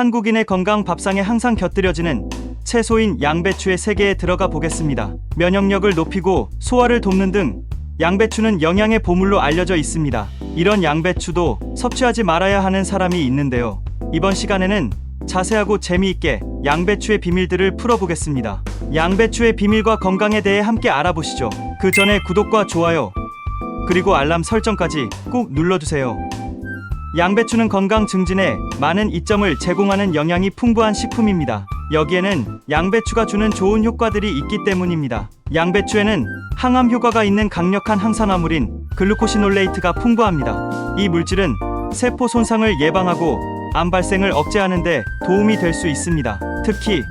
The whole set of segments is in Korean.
한국인의 건강 밥상에 항상 곁들여지는 채소인 양배추의 세계에 들어가 보겠습니다. 면역력을 높이고 소화를 돕는 등 양배추는 영양의 보물로 알려져 있습니다. 이런 양배추도 섭취하지 말아야 하는 사람이 있는데요. 이번 시간에는 자세하고 재미있게 양배추의 비밀들을 풀어보겠습니다. 양배추의 비밀과 건강에 대해 함께 알아보시죠. 그 전에 구독과 좋아요, 그리고 알람 설정까지 꼭 눌러주세요. 양배추는 건강 증진에 많은 이점을 제공하는 영양이 풍부한 식품입니다. 여기에는 양배추가 주는 좋은 효과들이 있기 때문입니다. 양배추에는 항암 효과가 있는 강력한 항산화물인 글루코시놀레이트가 풍부합니다. 이 물질은 세포 손상을 예방하고 암 발생을 억제하는 데 도움이 될 수 있습니다. 특히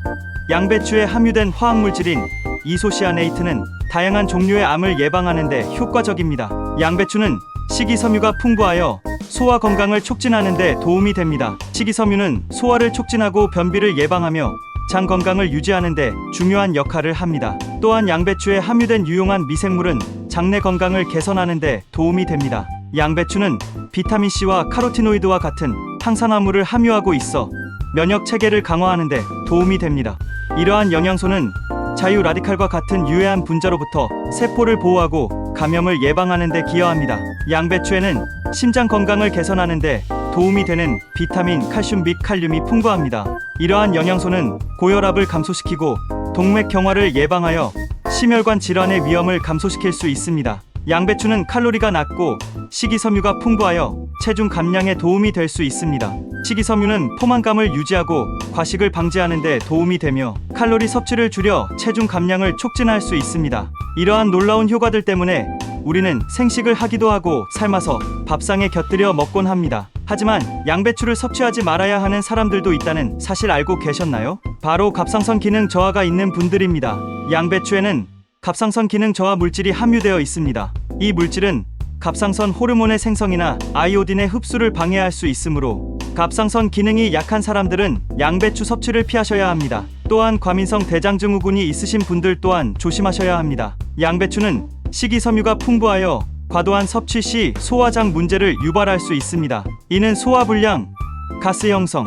양배추에 함유된 화학물질인 이소시아네이트는 다양한 종류의 암을 예방하는 데 효과적입니다. 양배추는 식이섬유가 풍부하여 소화 건강을 촉진하는 데 도움이 됩니다. 식이섬유는 소화를 촉진하고 변비를 예방하며 장 건강을 유지하는 데 중요한 역할을 합니다. 또한 양배추에 함유된 유용한 미생물은 장내 건강을 개선하는 데 도움이 됩니다. 양배추는 비타민 C와 카로티노이드와 같은 항산화물을 함유하고 있어 면역 체계를 강화하는 데 도움이 됩니다. 이러한 영양소는 자유 라디칼과 같은 유해한 분자로부터 세포를 보호하고 감염을 예방하는 데 기여합니다. 양배추에는 심장 건강을 개선하는 데 도움이 되는 비타민, 칼슘 및 칼륨이 풍부합니다. 이러한 영양소는 고혈압을 감소시키고 동맥 경화를 예방하여 심혈관 질환의 위험을 감소시킬 수 있습니다. 양배추는 칼로리가 낮고 식이섬유가 풍부하여 체중 감량에 도움이 될 수 있습니다. 식이섬유는 포만감을 유지하고 과식을 방지하는 데 도움이 되며 칼로리 섭취를 줄여 체중 감량을 촉진할 수 있습니다. 이러한 놀라운 효과들 때문에 우리는 생식을 하기도 하고 삶아서 밥상에 곁들여 먹곤 합니다. 하지만 양배추를 섭취하지 말아야 하는 사람들도 있다는 사실 알고 계셨나요? 바로 갑상선 기능 저하가 있는 분들입니다. 양배추에는 갑상선 기능 저하 물질이 함유되어 있습니다. 이 물질은 갑상선 호르몬의 생성이나 아이오딘의 흡수를 방해할 수 있으므로 갑상선 기능이 약한 사람들은 양배추 섭취를 피하셔야 합니다. 또한 과민성 대장증후군이 있으신 분들 또한 조심하셔야 합니다. 양배추는 식이섬유가 풍부하여 과도한 섭취 시 소화장 문제를 유발할 수 있습니다. 이는 소화불량, 가스 형성,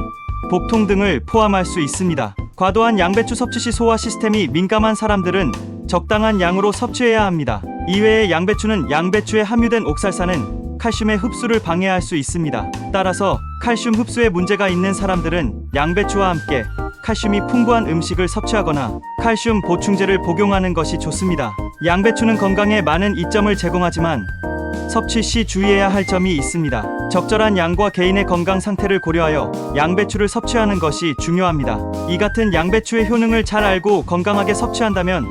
복통 등을 포함할 수 있습니다. 과도한 양배추 섭취 시 소화 시스템이 민감한 사람들은 적당한 양으로 섭취해야 합니다. 이외에 양배추는 양배추에 함유된 옥살산은 칼슘의 흡수를 방해할 수 있습니다. 따라서 칼슘 흡수에 문제가 있는 사람들은 양배추와 함께 칼슘이 풍부한 음식을 섭취하거나 칼슘 보충제를 복용하는 것이 좋습니다. 양배추는 건강에 많은 이점을 제공하지만 섭취 시 주의해야 할 점이 있습니다. 적절한 양과 개인의 건강 상태를 고려하여 양배추를 섭취하는 것이 중요합니다. 이 같은 양배추의 효능을 잘 알고 건강하게 섭취한다면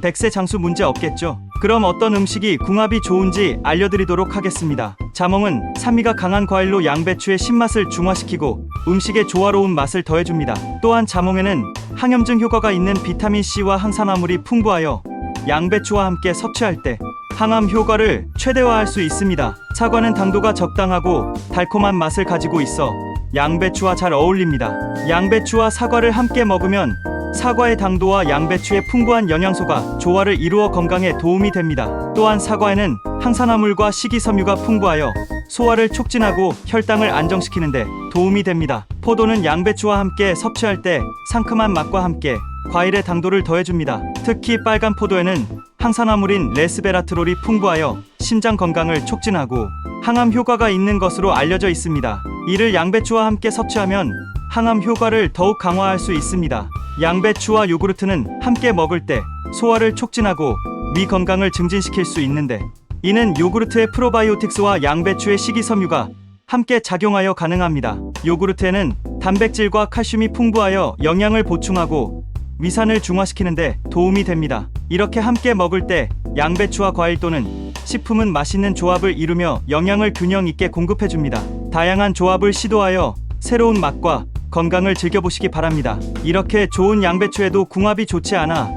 백세 장수 문제 없겠죠. 그럼 어떤 음식이 궁합이 좋은지 알려드리도록 하겠습니다. 자몽은 산미가 강한 과일로 양배추의 신맛을 중화시키고 음식의 조화로운 맛을 더해줍니다. 또한 자몽에는 항염증 효과가 있는 비타민 C와 항산화물이 풍부하여 양배추와 함께 섭취할 때 항암 효과를 최대화할 수 있습니다. 사과는 당도가 적당하고 달콤한 맛을 가지고 있어 양배추와 잘 어울립니다. 양배추와 사과를 함께 먹으면 사과의 당도와 양배추의 풍부한 영양소가 조화를 이루어 건강에 도움이 됩니다. 또한 사과에는 항산화물과 식이섬유가 풍부하여 소화를 촉진하고 혈당을 안정시키는데 도움이 됩니다. 포도는 양배추와 함께 섭취할 때 상큼한 맛과 함께 과일의 당도를 더해줍니다. 특히 빨간 포도에는 항산화물인 레스베라트롤이 풍부하여 심장 건강을 촉진하고 항암 효과가 있는 것으로 알려져 있습니다. 이를 양배추와 함께 섭취하면 항암 효과를 더욱 강화할 수 있습니다. 양배추와 요구르트는 함께 먹을 때 소화를 촉진하고 위 건강을 증진시킬 수 있는데 이는 요구르트의 프로바이오틱스와 양배추의 식이섬유가 함께 작용하여 가능합니다. 요구르트에는 단백질과 칼슘이 풍부하여 영양을 보충하고 위산을 중화시키는데 도움이 됩니다. 이렇게 함께 먹을 때 양배추와 과일 또는 식품은 맛있는 조합을 이루며 영양을 균형 있게 공급해 줍니다. 다양한 조합을 시도하여 새로운 맛과 건강을 즐겨보시기 바랍니다. 이렇게 좋은 양배추에도 궁합이 좋지 않아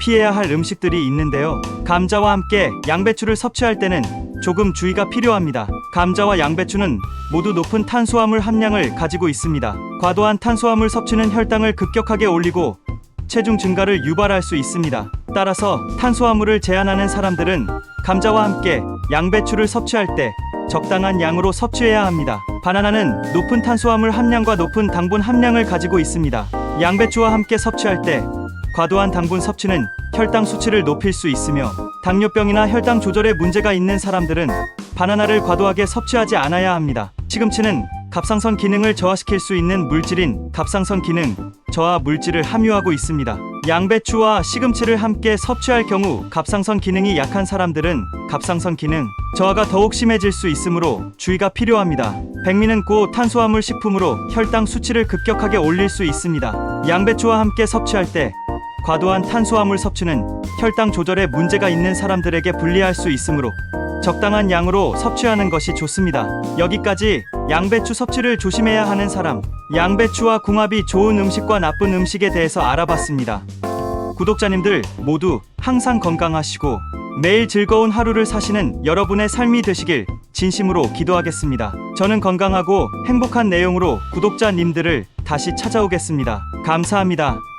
피해야 할 음식들이 있는데요. 감자와 함께 양배추를 섭취할 때는 조금 주의가 필요합니다. 감자와 양배추는 모두 높은 탄수화물 함량을 가지고 있습니다. 과도한 탄수화물 섭취는 혈당을 급격하게 올리고 체중 증가를 유발할 수 있습니다. 따라서 탄수화물을 제한하는 사람들은 감자와 함께 양배추를 섭취할 때 적당한 양으로 섭취해야 합니다. 바나나는 높은 탄수화물 함량과 높은 당분 함량을 가지고 있습니다. 양배추와 함께 섭취할 때 과도한 당분 섭취는 혈당 수치를 높일 수 있으며 당뇨병이나 혈당 조절에 문제가 있는 사람들은 바나나를 과도하게 섭취하지 않아야 합니다. 시금치는 갑상선 기능을 저하시킬 수 있는 물질인 갑상선 기능 저하 물질을 함유하고 있습니다. 양배추와 시금치를 함께 섭취할 경우 갑상선 기능이 약한 사람들은 갑상선 기능 저하가 더욱 심해질 수 있으므로 주의가 필요합니다. 백미는 고 탄수화물 식품으로 혈당 수치를 급격하게 올릴 수 있습니다. 양배추와 함께 섭취할 때 과도한 탄수화물 섭취는 혈당 조절에 문제가 있는 사람들에게 불리할 수 있으므로 적당한 양으로 섭취하는 것이 좋습니다. 여기까지 양배추 섭취를 조심해야 하는 사람, 양배추와 궁합이 좋은 음식과 나쁜 음식에 대해서 알아봤습니다. 구독자님들 모두 항상 건강하시고 매일 즐거운 하루를 사시는 여러분의 삶이 되시길 진심으로 기도하겠습니다. 저는 건강하고 행복한 내용으로 구독자님들을 다시 찾아오겠습니다. 감사합니다.